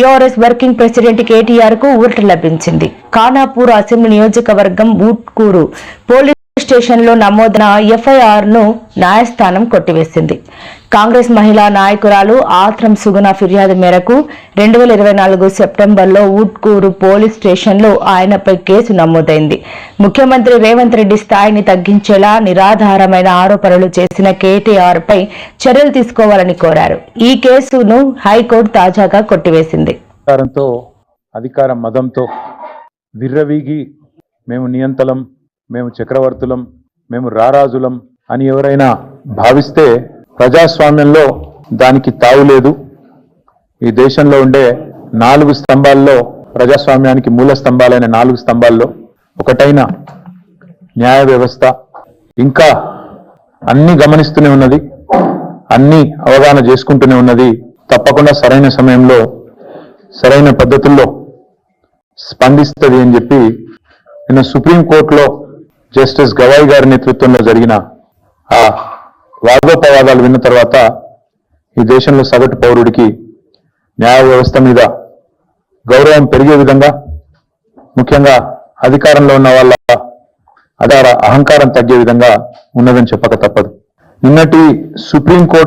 TRS working president కేటీఆర్కు ఊరట లభించింది. Khanapur assembly నియోజకవర్గం ఊట్కూరు. పోలీస్ స్టేషన్లో నమోదైన ఎఫ్ఐఆర్ను న్యాయస్థానం కొట్టివేసింది. కాంగ్రెస్ మహిళా నాయకురాలు ఆత్రం సుగుణ ఫిర్యాదు మేరకు రెండు వేల ఇరవై నాలుగు సెప్టెంబర్లో ఊట్కూరు పోలీస్ స్టేషన్లో ఆయనపై కేసు నమోదైంది. ముఖ్యమంత్రి రేవంత్ రెడ్డి స్థాయిని తగ్గించేలా నిరాధారమైన ఆరోపణలు చేసిన కేటీఆర్ పై చర్యలు తీసుకోవాలని కోరారు. ఈ కేసును హైకోర్టు తాజాగా కొట్టివేసింది. అధికార మదంతో విర్రవీగి మేము నియంతలం మేము చక్రవర్తులం మేము రారాజులం అని ఎవరైనా భావిస్తే ప్రజాస్వామ్యంలో దానికి తావులేదు ఈ దేశంలో ఉండే నాలుగు స్తంభాల్లో ప్రజాస్వామ్యానికి మూల స్తంభాలైన నాలుగు స్తంభాల్లో ఒకటైన న్యాయ వ్యవస్థ ఇంకా అన్ని గమనిస్తూనే ఉన్నది అన్ని అవగాహన చేసుకుంటూనే ఉన్నది. తప్పకుండా సరైన సమయంలో సరైన పద్ధతుల్లో స్పందిస్తుంది అని చెప్పి నిన్న సుప్రీంకోర్టులో జస్టిస్ గవాయ్ గారి నేతృత్వంలో జరిగిన ఆ వాదోపవాదాలు విన్న తర్వాత ఈ దేశంలో సగటు పౌరుడికి న్యాయ వ్యవస్థ మీద గౌరవం పెరిగే విధంగా ముఖ్యంగా అధికారంలో ఉన్న వాళ్ళ అధార అహంకారం తగ్గే విధంగా ఉన్నదని చెప్పక తప్పదు. నిన్నటి సుప్రీంకోర్టు